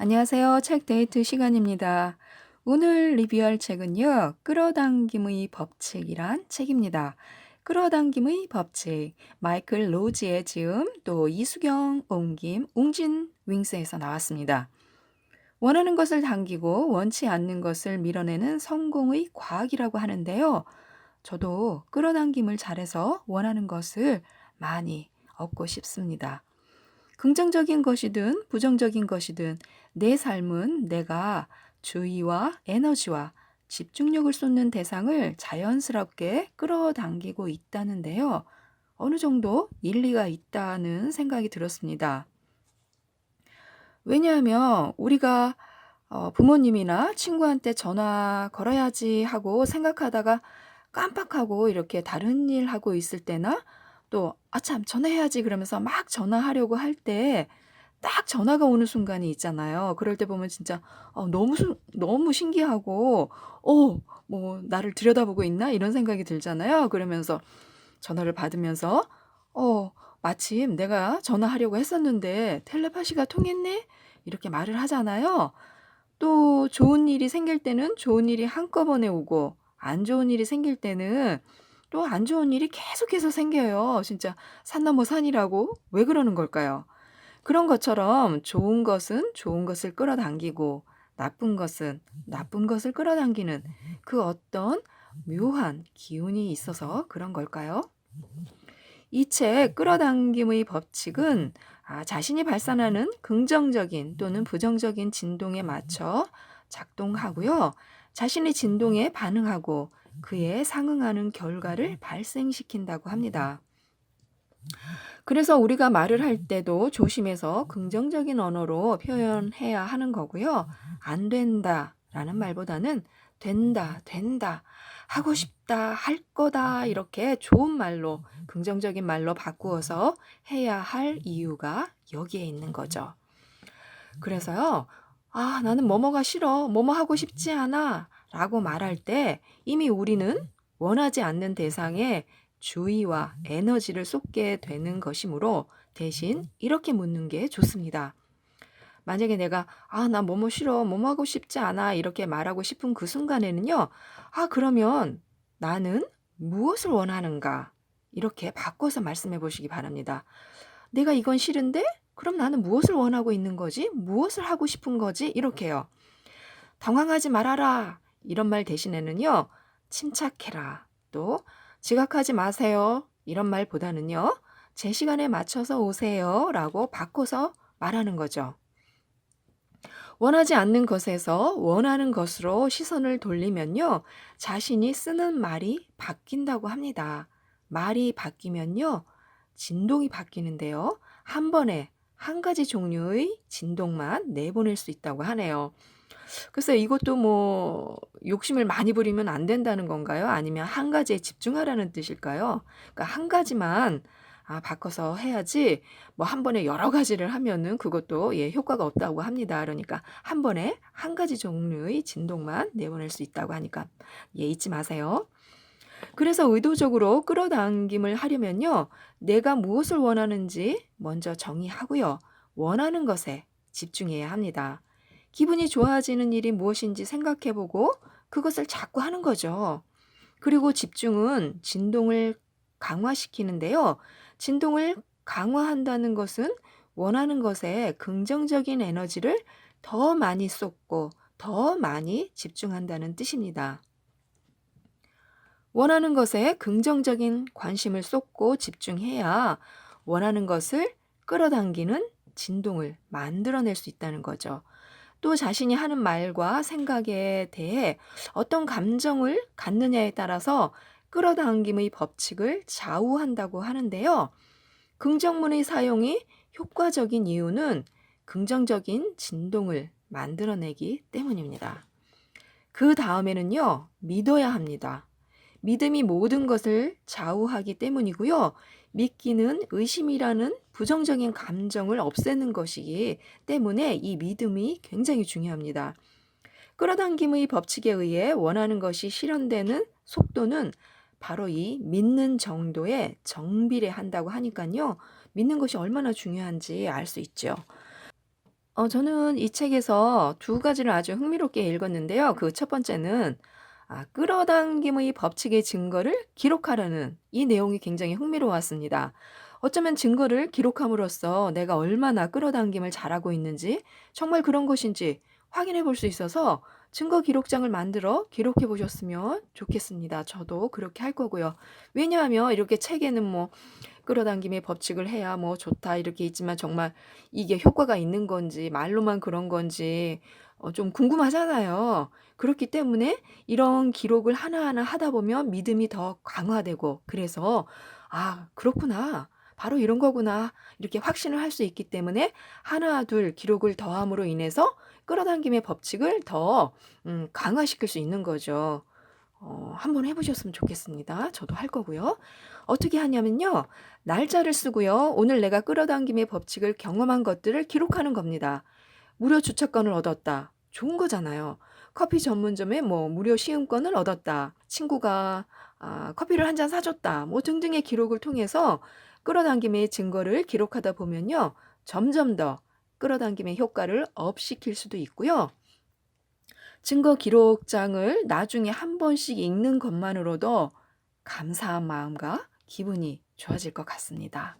안녕하세요. 책 데이트 시간입니다. 오늘 리뷰할 책은요. 끌어당김의 법칙이란 책입니다. 끌어당김의 법칙. 마이클 로즈의 지음, 또 이수경, 옹김, 웅진 윙스에서 나왔습니다. 원하는 것을 당기고 원치 않는 것을 밀어내는 성공의 과학이라고 하는데요. 저도 끌어당김을 잘해서 원하는 것을 많이 얻고 싶습니다. 긍정적인 것이든 부정적인 것이든 내 삶은 내가 주의와 에너지와 집중력을 쏟는 대상을 자연스럽게 끌어당기고 있다는데요. 어느 정도 일리가 있다는 생각이 들었습니다. 왜냐하면 우리가 어, 부모님이나 친구한테 전화 걸어야지 하고 생각하다가 깜빡하고 이렇게 다른 일 하고 있을 때나 또 아참 전화해야지 그러면서 막 전화하려고 할 때 딱 전화가 오는 순간이 있잖아요. 그럴 때 보면 진짜 어, 너무 수, 너무 신기하고 어, 뭐 나를 들여다보고 있나 이런 생각이 들잖아요. 그러면서 전화를 받으면서 어, 마침 내가 전화하려고 했었는데 텔레파시가 통했네? 이렇게 말을 하잖아요. 또 좋은 일이 생길 때는 좋은 일이 한꺼번에 오고 안 좋은 일이 생길 때는 또 안 좋은 일이 계속해서 생겨요. 진짜 산 넘어 산이라고 왜 그러는 걸까요? 그런 것처럼 좋은 것은 좋은 것을 끌어당기고 나쁜 것은 나쁜 것을 끌어당기는 그 어떤 묘한 기운이 있어서 그런 걸까요? 이 책 끌어당김의 법칙은 아, 자신이 발산하는 긍정적인 또는 부정적인 진동에 맞춰 작동하고요. 자신의 진동에 반응하고 그에 상응하는 결과를 발생시킨다고 합니다. 그래서 우리가 말을 할 때도 조심해서 긍정적인 언어로 표현해야 하는 거고요. 안 된다 라는 말보다는 된다, 된다, 하고 싶다, 할 거다, 이렇게 좋은 말로, 긍정적인 말로 바꾸어서 해야 할 이유가 여기에 있는 거죠. 그래서요, 아, 나는 뭐뭐가 싫어, 뭐뭐 하고 싶지 않아, 라고 말할 때 이미 우리는 원하지 않는 대상에 주의와 에너지를 쏟게 되는 것이므로 대신 이렇게 묻는 게 좋습니다. 만약에 내가 아, 나 뭐뭐 싫어, 뭐뭐 하고 싶지 않아 이렇게 말하고 싶은 그 순간에는요. 아, 그러면 나는 무엇을 원하는가? 이렇게 바꿔서 말씀해 보시기 바랍니다. 내가 이건 싫은데? 그럼 나는 무엇을 원하고 있는 거지? 무엇을 하고 싶은 거지? 이렇게요. 당황하지 말아라. 이런 말 대신에는요. 침착해라. 또 지각하지 마세요. 이런 말보다는요. 제 시간에 맞춰서 오세요. 라고 바꿔서 말하는 거죠. 원하지 않는 것에서 원하는 것으로 시선을 돌리면요. 자신이 쓰는 말이 바뀐다고 합니다. 말이 바뀌면요. 진동이 바뀌는데요. 한 번에 한 가지 종류의 진동만 내보낼 수 있다고 하네요. 글쎄 이것도 뭐 욕심을 많이 부리면 안 된다는 건가요? 아니면 한 가지에 집중하라는 뜻일까요? 그러니까 한 가지만 아, 바꿔서 해야지 뭐한 번에 여러 가지를 하면은 그것도 예, 효과가 없다고 합니다. 그러니까 한 번에 한 가지 종류의 진동만 내보낼 수 있다고 하니까 예, 잊지 마세요. 그래서 의도적으로 끌어당김을 하려면요. 내가 무엇을 원하는지 먼저 정의하고요. 원하는 것에 집중해야 합니다. 기분이 좋아지는 일이 무엇인지 생각해 보고 그것을 자꾸 하는 거죠. 그리고 집중은 진동을 강화시키는데요. 진동을 강화한다는 것은 원하는 것에 긍정적인 에너지를 더 많이 쏟고 더 많이 집중한다는 뜻입니다. 원하는 것에 긍정적인 관심을 쏟고 집중해야 원하는 것을 끌어당기는 진동을 만들어낼 수 있다는 거죠. 또 자신이 하는 말과 생각에 대해 어떤 감정을 갖느냐에 따라서 끌어당김의 법칙을 좌우한다고 하는데요. 긍정문의 사용이 효과적인 이유는 긍정적인 진동을 만들어내기 때문입니다. 그 다음에는요, 믿어야 합니다. 믿음이 모든 것을 좌우하기 때문이고요. 믿기는 의심이라는 부정적인 감정을 없애는 것이기 때문에 이 믿음이 굉장히 중요합니다. 끌어당김의 법칙에 의해 원하는 것이 실현되는 속도는 바로 이 믿는 정도에 정비례한다고 하니까요. 믿는 것이 얼마나 중요한지 알 수 있죠. 어 저는 이 책에서 두 가지를 아주 흥미롭게 읽었는데요. 그 첫 번째는 아 끌어당김의 법칙의 증거를 기록하라는 이 내용이 굉장히 흥미로웠습니다. 어쩌면 증거를 기록함으로써 내가 얼마나 끌어당김을 잘하고 있는지 정말 그런 것인지 확인해 볼 수 있어서 증거 기록장을 만들어 기록해 보셨으면 좋겠습니다. 저도 그렇게 할 거고요. 왜냐하면 이렇게 책에는 뭐 끌어당김의 법칙을 해야 뭐 좋다 이렇게 있지만 정말 이게 효과가 있는 건지 말로만 그런 건지 어 좀 궁금하잖아요. 그렇기 때문에 이런 기록을 하나하나 하다 보면 믿음이 더 강화되고 그래서 '아 그렇구나. 바로 이런 거구나.' 이렇게 확신을 할 수 있기 때문에 하나 둘 기록을 더함으로 인해서 끌어당김의 법칙을 더 음 강화시킬 수 있는 거죠. 어 한번 해 보셨으면 좋겠습니다. 저도 할 거고요. 어떻게 하냐면요. 날짜를 쓰고요. 오늘 내가 끌어당김의 법칙을 경험한 것들을 기록하는 겁니다. 무료 주차권을 얻었다. 좋은 거잖아요. 커피 전문점에 뭐 무료 시음권을 얻었다. 친구가 아 커피를 한 잔 사 줬다. 뭐 등등의 기록을 통해서 끌어당김의 증거를 기록하다 보면요. 점점 더 끌어당김의 효과를 업시킬 수도 있고요. 증거 기록장을 나중에 한 번씩 읽는 것만으로도 감사한 마음과 기분이 좋아질 것 같습니다.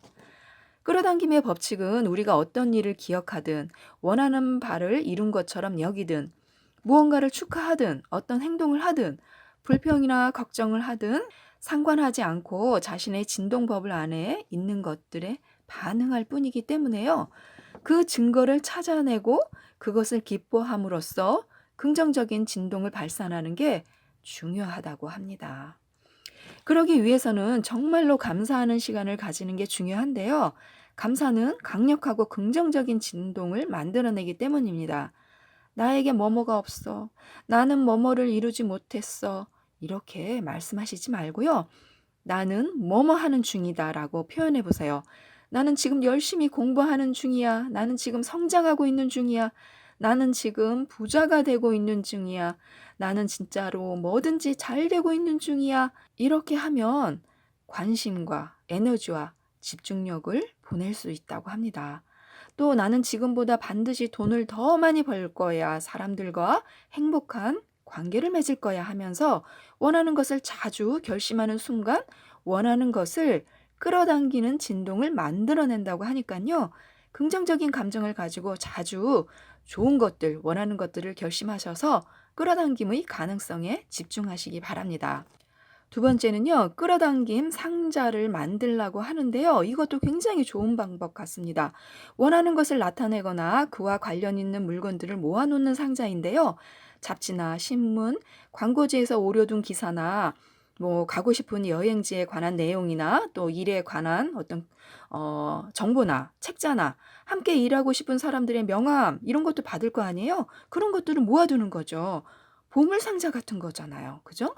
끌어당김의 법칙은 우리가 어떤 일을 기억하든 원하는 바를 이룬 것처럼 여기든 무언가를 축하하든 어떤 행동을 하든 불평이나 걱정을 하든 상관하지 않고 자신의 진동법을 안에 있는 것들에 반응할 뿐이기 때문에요. 그 증거를 찾아내고 그것을 기뻐함으로써 긍정적인 진동을 발산하는 게 중요하다고 합니다. 그러기 위해서는 정말로 감사하는 시간을 가지는 게 중요한데요. 감사는 강력하고 긍정적인 진동을 만들어내기 때문입니다. 나에게 뭐뭐가 없어. 나는 뭐뭐를 이루지 못했어. 이렇게 말씀하시지 말고요. 나는 뭐뭐 하는 중이다 라고 표현해 보세요. 나는 지금 열심히 공부하는 중이야. 나는 지금 성장하고 있는 중이야. 나는 지금 부자가 되고 있는 중이야. 나는 진짜로 뭐든지 잘 되고 있는 중이야. 이렇게 하면 관심과 에너지와 집중력을 보낼 수 있다고 합니다. 또 나는 지금보다 반드시 돈을 더 많이 벌 거야. 사람들과 행복한 관계를 맺을 거야 하면서 원하는 것을 자주 결심하는 순간 원하는 것을 끌어당기는 진동을 만들어낸다고 하니까요. 긍정적인 감정을 가지고 자주 좋은 것들, 원하는 것들을 결심하셔서 끌어당김의 가능성에 집중하시기 바랍니다. 두 번째는요, 끌어당김 상자를 만들라고 하는데요. 이것도 굉장히 좋은 방법 같습니다. 원하는 것을 나타내거나 그와 관련 있는 물건들을 모아놓는 상자인데요. 잡지나 신문, 광고지에서 오려둔 기사나 뭐 가고 싶은 여행지에 관한 내용이나 또 일에 관한 어떤 어 정보나 책자나 함께 일하고 싶은 사람들의 명함 이런 것도 받을 거 아니에요? 그런 것들을 모아두는 거죠. 보물 상자 같은 거잖아요. 그죠?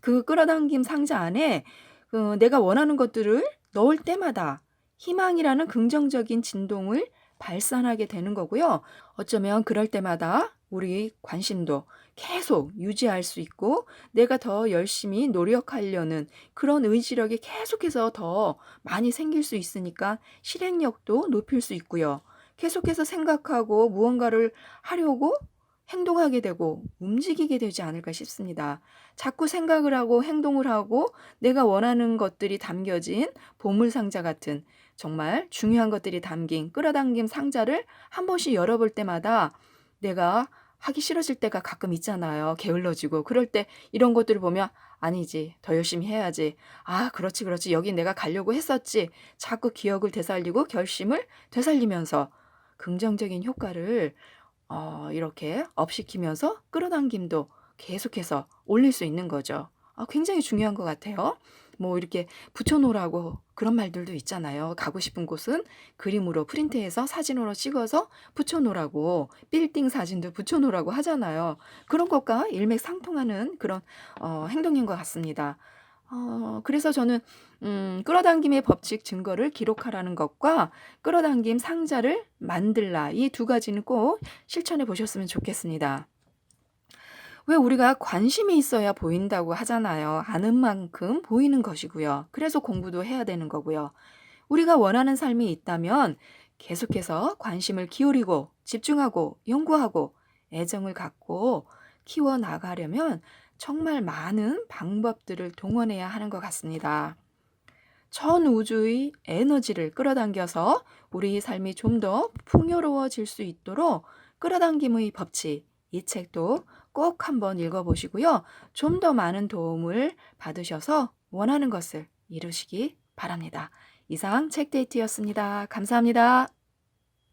그 끌어당김 상자 안에 그 내가 원하는 것들을 넣을 때마다 희망이라는 긍정적인 진동을 발산하게 되는 거고요. 어쩌면 그럴 때마다 우리 관심도 계속 유지할 수 있고 내가 더 열심히 노력하려는 그런 의지력이 계속해서 더 많이 생길 수 있으니까 실행력도 높일 수 있고요. 계속해서 생각하고 무언가를 하려고 행동하게 되고 움직이게 되지 않을까 싶습니다. 자꾸 생각을 하고 행동을 하고 내가 원하는 것들이 담겨진 보물 상자 같은 정말 중요한 것들이 담긴 끌어당김 상자를 한 번씩 열어볼 때마다 내가 하기 싫어질 때가 가끔 있잖아요. 게을러지고. 그럴 때 이런 것들을 보면 아니지. 더 열심히 해야지. 아, 그렇지, 그렇지. 여기 내가 가려고 했었지. 자꾸 기억을 되살리고 결심을 되살리면서 긍정적인 효과를 어, 이렇게 업시키면서 끌어당김도 계속해서 올릴 수 있는 거죠. 아, 굉장히 중요한 것 같아요. 뭐 이렇게 붙여 놓으라고 그런 말들도 있잖아요. 가고 싶은 곳은 그림으로 프린트해서 사진으로 찍어서 붙여 놓으라고 빌딩 사진도 붙여 놓으라고 하잖아요. 그런 것과 일맥상통하는 그런 어, 행동인 것 같습니다. 어, 그래서 저는 음, 끌어당김의 법칙 증거를 기록하라는 것과 끌어당김 상자를 만들라 이두 가지는 꼭 실천해 보셨으면 좋겠습니다. 왜 우리가 관심이 있어야 보인다고 하잖아요. 아는 만큼 보이는 것이고요. 그래서 공부도 해야 되는 거고요. 우리가 원하는 삶이 있다면 계속해서 관심을 기울이고 집중하고 연구하고 애정을 갖고 키워 나가려면 정말 많은 방법들을 동원해야 하는 것 같습니다. 전 우주의 에너지를 끌어당겨서 우리 삶이 좀 더 풍요로워질 수 있도록 끌어당김의 법칙, 이 책도 꼭 한번 읽어보시고요. 좀 더 많은 도움을 받으셔서 원하는 것을 이루시기 바랍니다. 이상 책데이트였습니다. 감사합니다.